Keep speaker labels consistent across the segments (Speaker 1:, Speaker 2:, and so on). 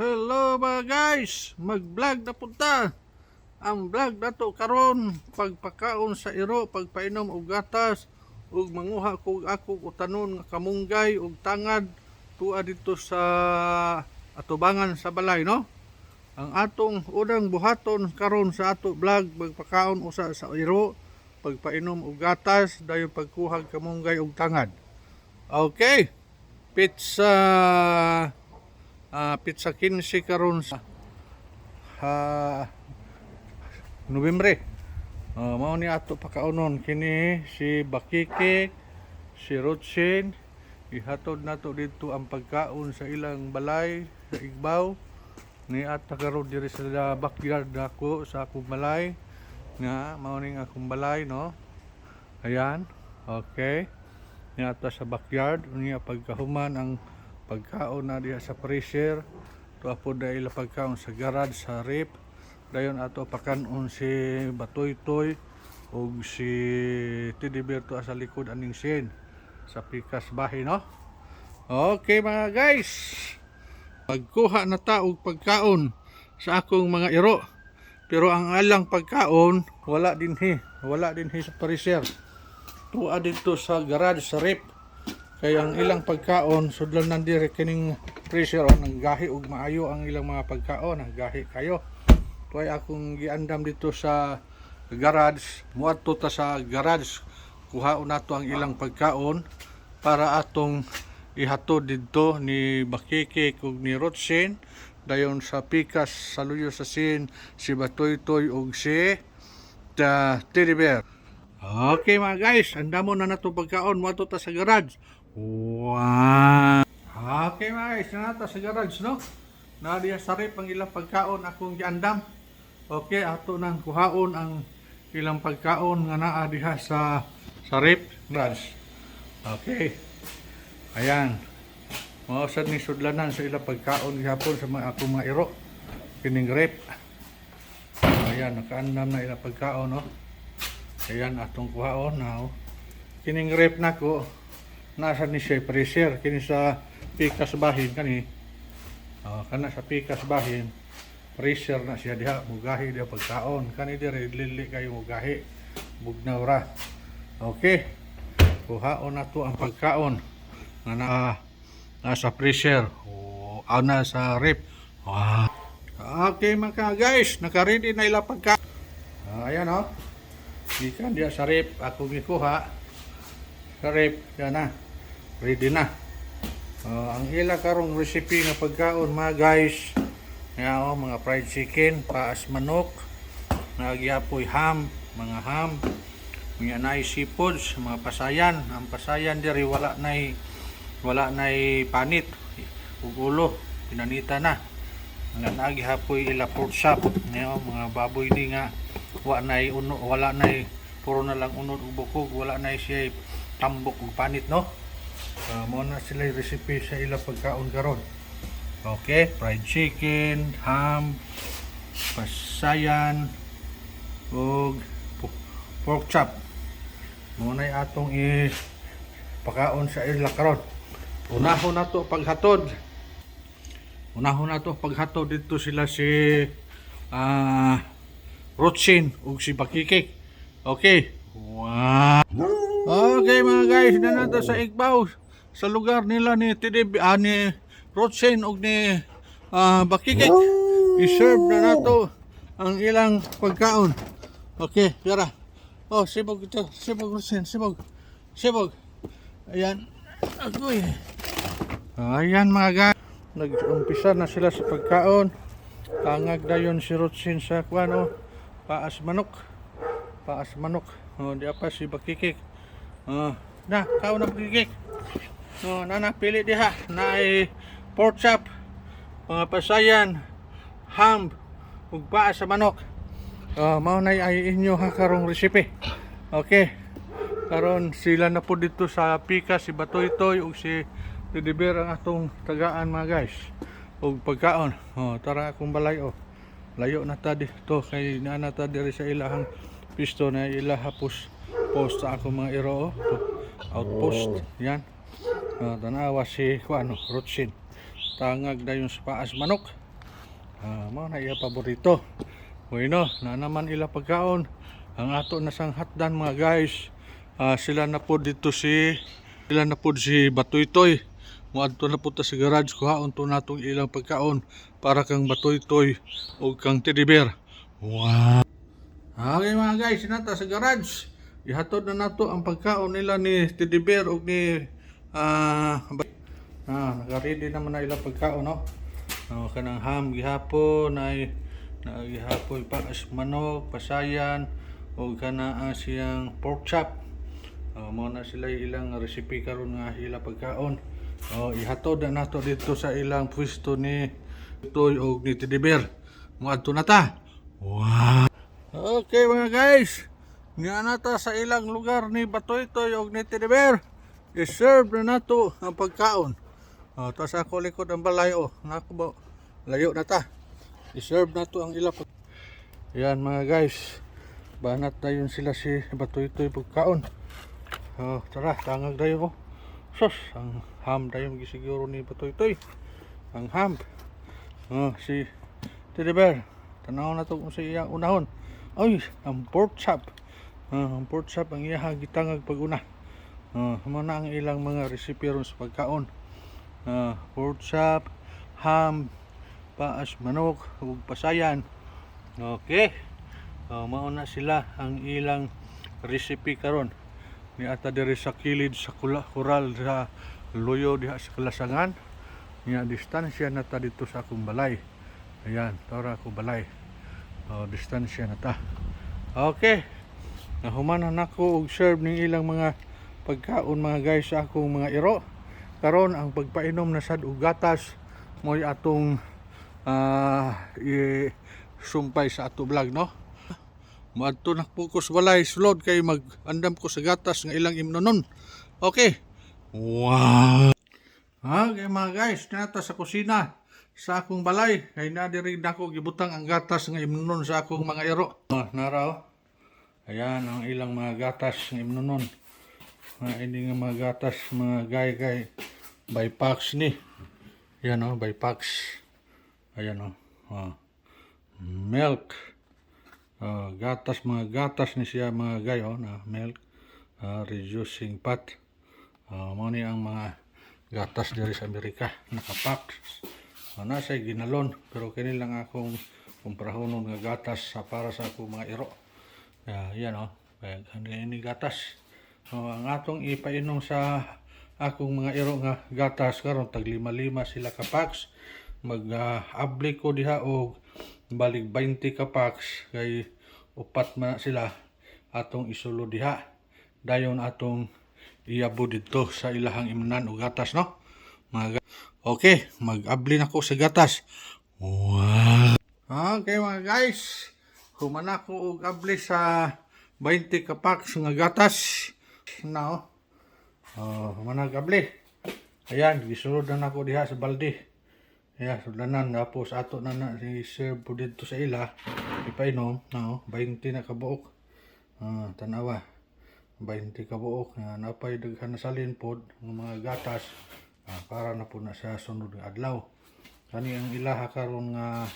Speaker 1: Hello mga guys, mag-vlog na punta. Ang vlog na to karon pagpakaon sa iro, pagpainom og gatas ug manguha kog ako utanon nga kamunggay ug tangad tuwa dito sa atubangan sa balay no. Ang atong unang buhaton karon sa ato vlog pagpakaon usa sa iro, pagpainom og gatas dayon pagkuha kamunggay ug tangad. Okay. Pizza ah pizza 15 karon sa ha Nobyembre. Uh, mao ni ato pakaunon kini si Bakike, si Rotsin, ihatod nato dito ang pagkaon sa ilang balay sa Igbaw. Ni ato karon diri sa backyard nako sa akong balay nga mao ning akong balay no. Ayan. Okay. Ni ato sa backyard niya pagkahuman ang pagkaon na diha sa freezer to apo dahil pagkaon sa garage sa rip dayon ato pakanon si Batoy Toy ug si Bear to sa likod aning sin sa pikas bahay no? Okay mga guys. Pagkuha na ta og pagkaon sa akong mga iro. Pero ang alang pagkaon wala dinhi wala dinhi sa freezer tuwa dito sa garage sa rip kaya ang ilang pagkaon sudlan nan dire kining freezer o nanggahi og maayo ang ilang mga pagkaon nanggahi kayo. Tuay akong giandam dito sa garage muadto ta sa garage. Kuhaon nato ang ilang pagkaon para atong ihatod didto ni Bakike ug ni Rotsin. Dayon sa pikas sa luyo sa sin si Batoy Toy ug si ta Teddy Bear. Okay mga guys, andamo na nato pagkaon mo ta sa garage. Wow. Okay mga guys, na nato sa garage no. Na diya sa rep ang ilang pagkaon akong giandam. Okay, ato nang kuhaon ang ilang pagkaon nga naa diha sa sa rep garage. Okay. Ayan. Mao sad ni sudlanan sa ilang pagkaon gihapon sa mga akong mga iro. Kining rep. Ayan, nakaandam na ilang pagkaon no. Ayan atong kuhaon now. Kining rep nako nasa ni siya freezer kini sa pikas bahin kani. Oh, kana sa pikas bahin freezer na siya diha mugahi diha pagkaon kani dire lili kayo mugahi bugnaw ra. Okay. Kuhaon nato ang pagkaon nga na nasa freezer o ana sa rep. Wow. Okay mga guys, naka-ready na ila pagka. Ah, ayan oh. Ikan dia sa rep, ako gikuha. Sa rep, yan na. Ready na. Uh, ang ila karong recipe nga pagkaon mga guys. Nga oh, mga fried chicken, paas manok, nagyapoy ham, mga ham, mga nai seafoods, mga pasayan. Ang pasayan diri wala nay wala nay panit. Ug ulo, pinanita na. Nga nagyapoy ila pork chop. Nga oh, mga baboy di nga wa nay wala nay puro na lang unod ug bukog wala nay siya tambok ug panit no uh, mo na sila recipe sa ila pagkaon karon okay fried chicken ham pasayan ug po- pork chop mo na atong i pagkaon sa ila karon unahon na to paghatod unahon na to paghatod dito sila si ah Rotsin ug si Bakikik. Okay. Wow. Okay mga guys, na nato sa Igbaw sa lugar nila ni Tidib ah, ni Rotsin ug ni ah, Bakikik. I-serve na nato ang ilang pagkaon. Okay, tara. Oh, sibog ito. Sibog Rotsin, sibog. Sibog. Ayan. Agoy. Ayan mga guys. Nag-umpisa na sila sa pagkaon. Tangag dayon si Rotsin sa kwano paas manok paas manok oh, di apa si bakikik oh, na kau na bakikik oh, nana pili diha na ay pork chop mga pasayan ham ug paas sa manok. Oh, mao na ay inyo ha karong recipe okay karon sila na po dito sa pika si Batoy Toy ug si Didiber ang atong tagaan mga guys. Ug pagkaon. Oh, tara akong balay oh layo na ta dito kay na na ta diri sa ilahang pisto na ilaha post post sa ako mga iro oh. outpost yan uh, tanawa si kuano Rotsin tangag dayon sa paas manok Ah, mao na iya paborito. Bueno, na naman ila pagkaon. Ang ato na sang hatdan mga guys. Ah, sila na po dito si sila na po si Batoytoy. Muadto na po ta sa garage kuhaon to natong ilang pagkaon para kang Batoytoy o kang Teddy Bear. Wow. Okay mga guys, nata sa garage. Ihatod na nato ang pagkaon nila ni Teddy Bear o ni ah ah naka-ready naman na ilang pagkaon no. Oh, kanang ham gihapon ay na gihapon pa as manok, pasayan o kana ang siyang pork chop. Oh, mo na sila ilang recipe karon nga ila pagkaon. Oh, ihatod na nato dito sa ilang pwesto ni Toy o ni Teddy Bear. Muadto na ta. Wow. Okay mga guys, nga sa ilang lugar ni Batoytoy o ni Bear. I-serve na nato ang pagkaon. Oh, tapos ako likod ang balay oh. Nako ba? Layo na ta. I-serve na to ang pag- Yan mga guys. Banat na yun sila si Batoytoy pagkaon. Oh, tara, tangag dayo oh. Sus, ang ham dayo gisiguro ni Batoytoy. Ang ham. Oh, si Bear. Tanaw na to kung sa iya unahon. Ay, ang pork chop. Ah, ang pork chop ang iya gitangag paguna. Ah, mo na ang ilang mga recipe ron sa pagkaon. Ah, pork chop, ham, paas manok, ug pasayan. Okay. Uh, mauna sila ang ilang recipe karon. Ni ata diri sa kilid sa kula, kural sa loyo diha sa kalasangan. Nya distansya na ta dito sa akong balay. Ayan, tora ako balay. Oh, distansya na ta. Okay. Nahumanan ako og serve ning ilang mga pagkaon mga guys sa akong mga iro. Karon ang pagpainom na sad og gatas mo'y atong ah i sumpay sa ato vlog no. Maadto na focus walay sulod kay mag-andam ko sa gatas nga ilang imnonon. Okay. Wow. Okay mga guys, nata sa kusina sa akong balay kay na diri nako gibutang ang gatas nga imnonon sa akong mga iro. Ah, nara oh. Ayan ang ilang mga gatas nga imnonon. Mga ini nga mga gatas mga gay gay by ni. Ayan oh, by packs. Ayan oh. Ah. Milk. Ah, gatas mga gatas ni siya mga gay oh na milk. Ah, reducing fat. Ah, mao ni ang mga gatas diri sa Amerika nakapack. Ah, nasa ginalon pero kini lang akong kumprahonon nga gatas sa para sa akong mga iro. Ah, yan oh. Kaya ini gatas. So, ang atong ipainom sa akong mga iro nga gatas karon tag lima-lima sila ka packs. Mag ah, abli ko diha og balik 20 ka packs kay upat man sila atong isulo diha. Dayon atong iabo dito sa ilahang imnan og gatas no. Mga ga- Okay, mag-abli na ko sa gatas. Wow. Okay mga guys, humana ko og abli sa 20 ka packs nga gatas. Now, oh, humana abli. Ayan, gisulod na nako diha sa balde. Ayan, sudanan tapos ato na na i-serve po dito sa ila. Ipainom, no, 20 na kabuok. Ah, tanawa. 20 kabuok nga napay daghan na salin pod ng mga gatas ah, para na po na sa sunod nga adlaw. Kani ang ilaha karon nga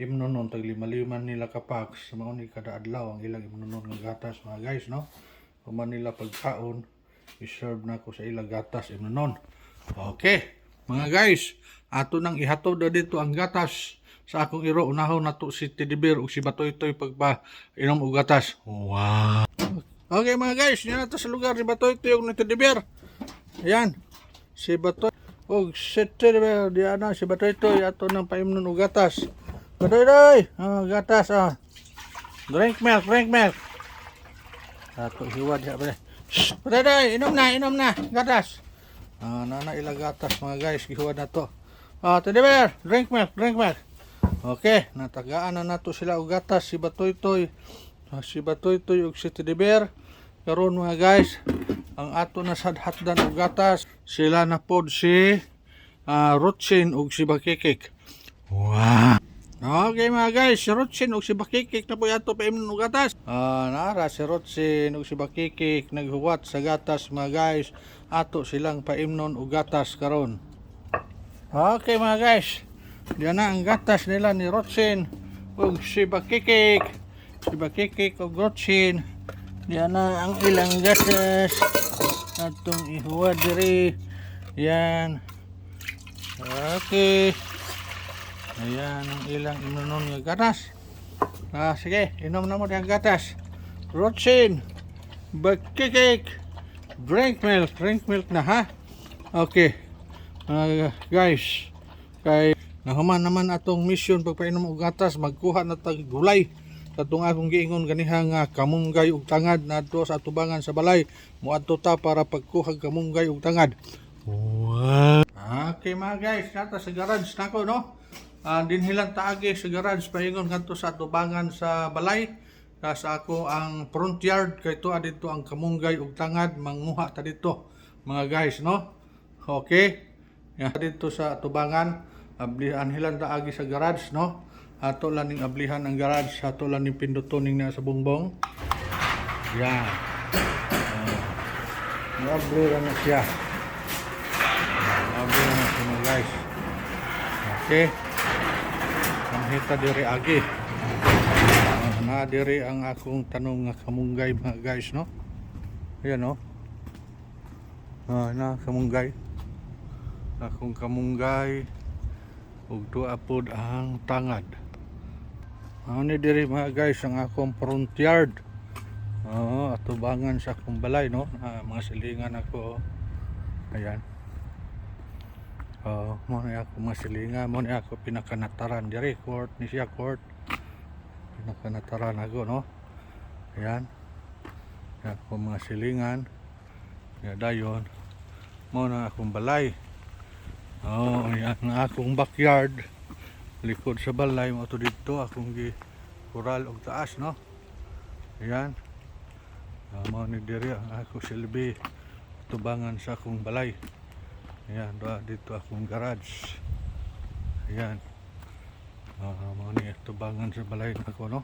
Speaker 1: imnonon tag lima-lima nila ka packs mao ni kada adlaw ang ilang imnonon nga gatas mga guys no. Human nila pagkaon i-serve na ko sa ilang gatas imnonon. Okay. Mga guys, ato nang ihatod na dito ang gatas sa akong iro unahon nato si Bear ug si Batoy-toy pagpa inom og gatas. Wow. Okay mga guys, yan nato sa lugar ni Batoy-toy ug ni Bear. Ayan. Si Batoy og si Teddy Bear di ana si Batoy-toy ato nang paimnon og gatas. Batoy-toy, ah, gatas ah. Drink milk, drink milk. Ato hiwad siya pala. Shh, Batoy-toy, inom na, inom na, gatas. Ah, nana ila gatas mga guys, gihuwad na to. Ah, Teddy Bear, drink milk, drink milk. Okay, natagaan na nato sila og gatas si Batoy-toy. Ah, si Batoy-toy ug si Teddy Bear. Karon mga guys, ang ato na sadhatdan og gatas, sila na pod si ah, Rutsin ug si Bakikik. Wow. Okay mga guys, si Rutsin ug si Bakikik na po ato pa imnon og gatas. Ah, nara si Rutsin ug si Bakikik naghuwat sa gatas mga guys. Ato silang paimnon og gatas karon. Okay mga guys. Diyan na ang gatas nila ni Rotsin ug si Bakikik. Si Bakikik ug Rotsin. Diyan na ang ilang gatas. Atong ihuwa diri. Yan. Okay. Ayan ang ilang inunom nga gatas. Ah, sige, inom na mo ang gatas. Rotsin, Bakikik, drink milk, drink milk na ha. Okay. Ah, guys, kay nahuman naman atong mission pagpainom og gatas magkuha na tag gulay katong akong giingon ganiha nga kamunggay ug tangad nadto sa atubangan sa balay moadto ta para pagkuha kamunggay ug tangad wow okay mga guys nata sa garage nako no Ah, din hilang taagi sa garage paingon ngadto sa atubangan sa balay ka sa ako ang front yard kay tuwa dito ang kamunggay ug tangad manguha ta dito mga guys no okay Ya, dito sa tubangan, ablihan hilan taagi sa garage, no? Ato lang ning ablihan ang garage, ato lang ning pindutoning na sa bongbong. Yan. Uh, abli lang na siya. Abli na siya mga guys. Okay. Ang hita diri agi. Uh, na diri ang akong tanong nga kamunggay mga guys, no? Ayan, no? Ah, na kamunggay akong kamunggay ug tuwa pod ang tangad Mao ni diri mga guys ang akong front yard Oo, atubangan sa akong balay no Ah, mga silingan ako ayan Oo, mo ni ako mga silingan mo ni ako pinakanataran diri court ni siya court pinakanataran ako no ayan ako mga silingan ya dayon mo na akong balay oh, yan ang akong backyard. Likod sa balay mo to dito akong gi kural og taas no. Ayan. Uh, mo ni diri ako silbi tubangan sa akong balay. Ayan, dito akong garage. Ayan. Uh, ni tubangan sa balay nako no.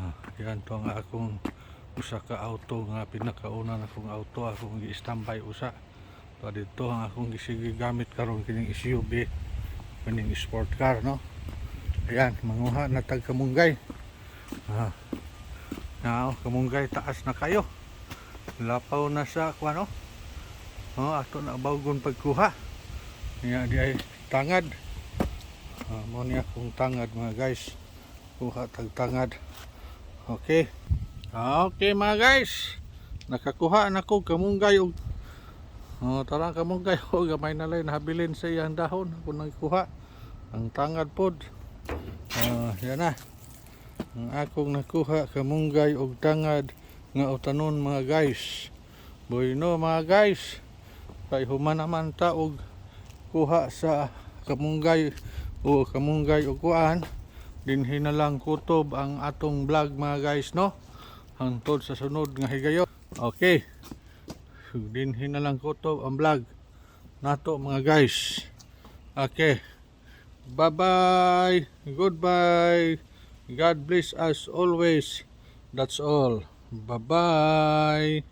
Speaker 1: Ah, yan to ang akong usa ka auto nga pinakauna na akong auto akong gi-standby usa. So dito ang akong gisige gamit karon kining SUV kining sport car no. Ayan, manguha na tag kamunggay. Ah. Now, kamunggay taas na kayo. Lapaw na sa kuha no. Oh, ato na bawgon pagkuha. Nga di ay tangad. Ah, mo ni akong tangad mga guys. Kuha tag tangad. Okay. Okay mga guys. Nakakuha na ko kamunggay og Oh, tara ka mong kayo, gamay na lang nabilin sa iyang dahon ako nang kuha. Ang tangad pod. Ah, yan na. Ang akong nakuha kamunggay og tangad nga utanon mga guys. Bueno mga guys. Kay human naman ta og kuha sa kamunggay o kamunggay og kuan. Dinhi na lang kutob ang atong vlog mga guys no. Hangtod sa sunod nga higayon. Okay. Dinhin na lang ko to ang vlog. Nato mga guys. Okay. Bye bye goodbye. God bless us always. That's all. Bye bye